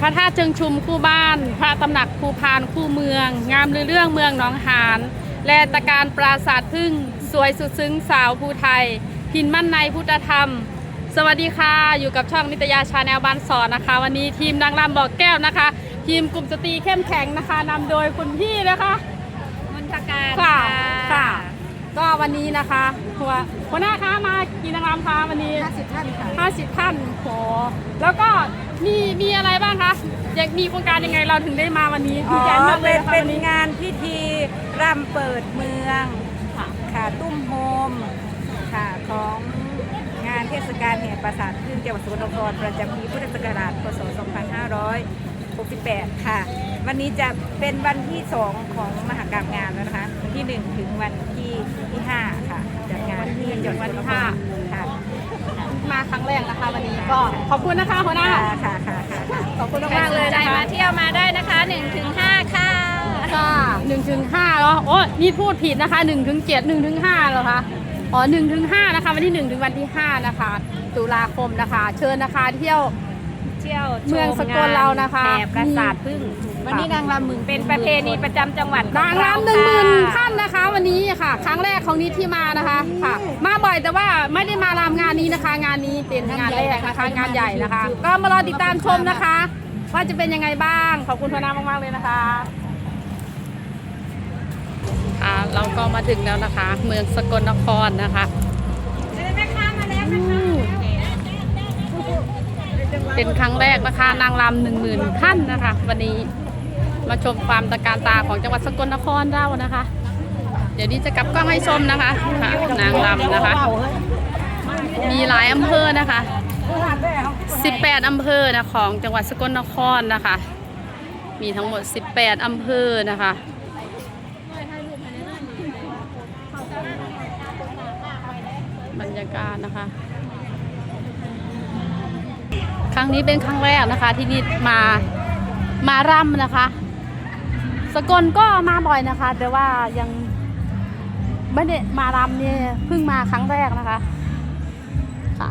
พระธาตุเชิงชุมคู่บ้าน พระตำหนักภูพานคู่เมือง งามลือเรื่องเมืองหนองหานและตะการปราสาทพึ่ง สวยสุดซึ้งสาวภูไทย พินมั่นในพุทธธรรม สวัสดีค่ะ อยู่กับช่องนิตยาชาแนลบ้านสอนนะคะ วันนี้ทีมนางรำบอกแก้วนะคะ ทีมกลุ่มสตรีเข้มแข็งนะคะนำโดยคุณพี่นะคะ มนตการค่ะ ค่ะ ก็วันนี้นะคะหัวหัวหน้าคะมากี่นางรำคะวันนี้ห้าสิบท่านค่ะ 50 ท่านโหแล้วก็มีมีอะไรบ้างคะอยากมีโครงการยังไงเราถึงได้มาวันนี้อ๋ดีอใจมากเลยเป็นนะคะเป็วันนนี้ งานพิธีรำเปิดเมืองค่ะ ค่ะตุ้มโฮมค่ะของงานเทศกาลแห่ปราสาทพึ่งจังหวัดสกลนครประจำปีพุทธศักราชพศ 2568 ค่ะ วันนี้จะเป็นวันที่ 2 ของมหากรรมงานแล้วนะคะวัน ที่ 1 ถึงวันที่ที่5ค่ะจัดงานที่จังหวัดสกลนครค่ะมาครั้งแรกนะคะวันนี้ก็ขอบคุณนะคะหัวหน้าค่ะค่ะค่ะค่ะขอบคุณมากๆเลยใจนะคะมาเที่ยวมาได้นะคะ1ถึง5ค่ะ ค่ะหนึ่งถึงห้าเหรอโอ้นี่พูดผิดนะคะหนึ่งถึงเจ็ดหนึ่งถึงห้าเหรอคะอ๋อหนึ่งถึงห้านะคะวันที่หนึ่งถึงวันที่ห้านะคะ ตุลาคมนะคะ เชิญนะคะเที่ยว เที่ยวชเมืองสกลเรานะคะ แห่ปราสาทพึ่ง วันนี้นางรำมึงเป็นประเพณีประจำจังหวัดนางรำหนึ่งหมื่นท่านนะคะ วันนี้ค่ะ ครั้งแรกของนี้ที่มานะคะค่ะ มาบ่อยแต่ว่าไม่ได้มารำงานนี้นะคะ งานนี้เป็นงานแรกนะคะงานใหญ่นะคะ ก็มารอติดตามชมนะคะ ว่าจะเป็นยังไงบ้าง ขอบคุณพนามาก ๆ เลยนะคะ ค่ะเราก็มาถึงแล้วนะคะ เมืองสกลนครนะคะอืมเป็นครั้งแรกนะคะ นางรำหนึ่งหมื่นท่านนะคะ วันนี้ มาชมความตะการตาของจังหวัดสกลนครเรานะคะ เดี๋ยวนี้จะกลับกล้องให้ชมนะคะค่ะนางรำนะคะ มีหลายอำเภอนะคะ 18 อำเภอนะของจังหวัดสกลนครนะคะ มีทั้งหมด 18 อำเภอนะคะบรรยากาศนะคะ ครั้งนี้เป็นครั้งแรกนะคะที่นิดมามารำนะคะ สกลก็มาบ่อยนะคะ แต่ว่ายังไม่ได้มารำเนี่ยเพิ่งมาครั้งแรกนะคะค่ะ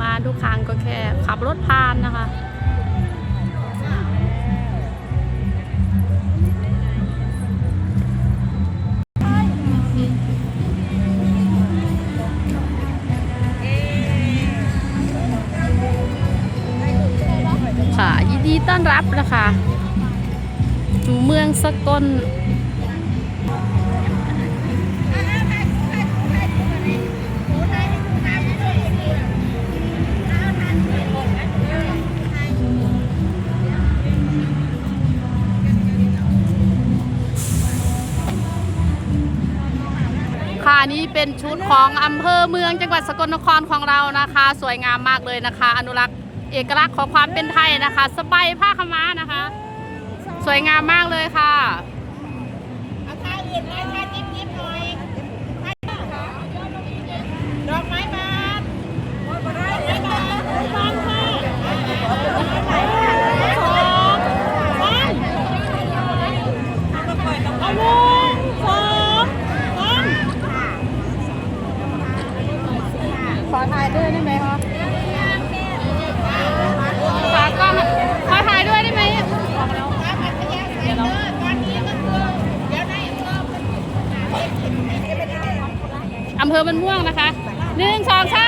มาทุกครั้งก็แค่ขับรถผ่านนะคะค่ะ นะคะสู่เมืองสกลค่ะนี่เป็นชุดของอำเภอเมืองจังหวัดสกลนครของเรานะคะ สวยงามมากเลยนะคะ อนุรักษ์ เอกลักษณ์ของความเป็นไทยนะคะ สบายผ้าขม้านะคะ สวยงามมากเลยค่ะขอถ่ายด้วยได้ไหมคะ อำเภอมันม่วงนะคะหนึ่งสองสาม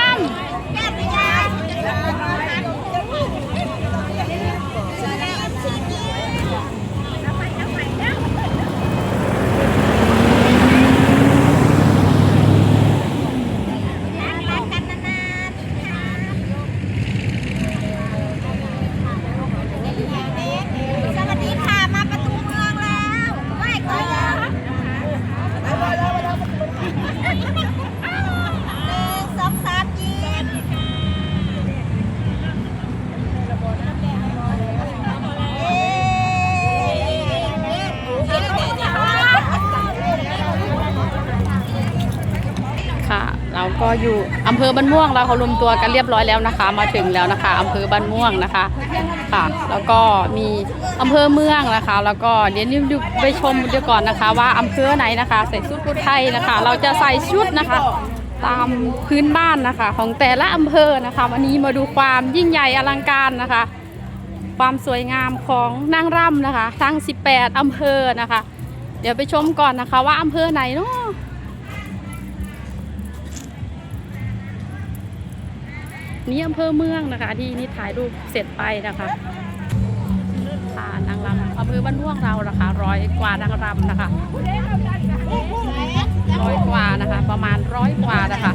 ก็อยู่อำเภอบ้านม่วงเราเขารวมตัวกันเรียบร้อยแล้วนะคะ มาถึงแล้วนะคะอำเภอบ้านม่วงนะคะค่ะ แล้วก็มีอำเภอเมืองนะคะ แล้วก็เดี๋ยวนี้ไปชมเดี๋ยวก่อนนะคะ ว่าอำเภอไหนนะคะ ใส่ชุดกุไทยนะคะ เราจะใส่ชุดนะคะ ตามพื้นบ้านนะคะ ของแต่ละอำเภอนะคะ วันนี้มาดูความยิ่งใหญ่อลังการนะคะ ความสวยงามของนางรำนะคะ ทั้ง 18อำเภอนะคะ เดี๋ยวไปชมก่อนนะคะ ว่าอำเภอไหนเนาะ นี่อำเภอเมืองนะคะ ที่นี่ถ่ายรูปเสร็จไปนะคะค่ะนางรำอำเภอบ้านม่วงเรานะคะร้อยกว่านางรำนะคะร้อยกว่านะคะ ประมาณร้อยกว่านะคะ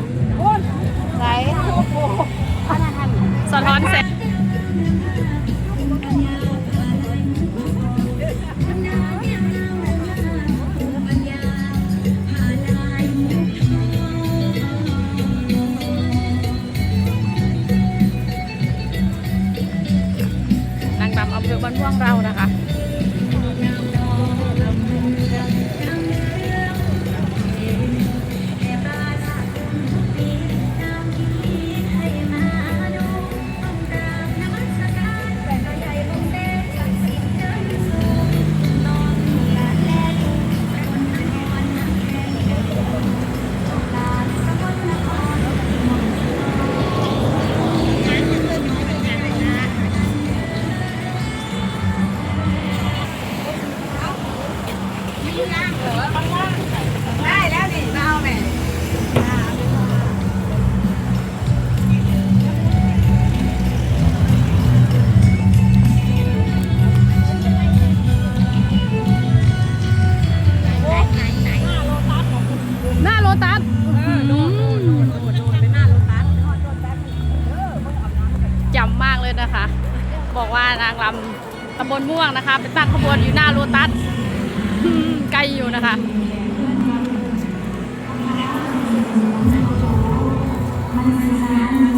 สะท้อนเสร็ จำมากเลยนะคะ บอกว่านางลำตำบลม่วงนะคะเป็นตั้งขบวนอยู่หน้าโลตัสอืมไกลอยู่นะคะเ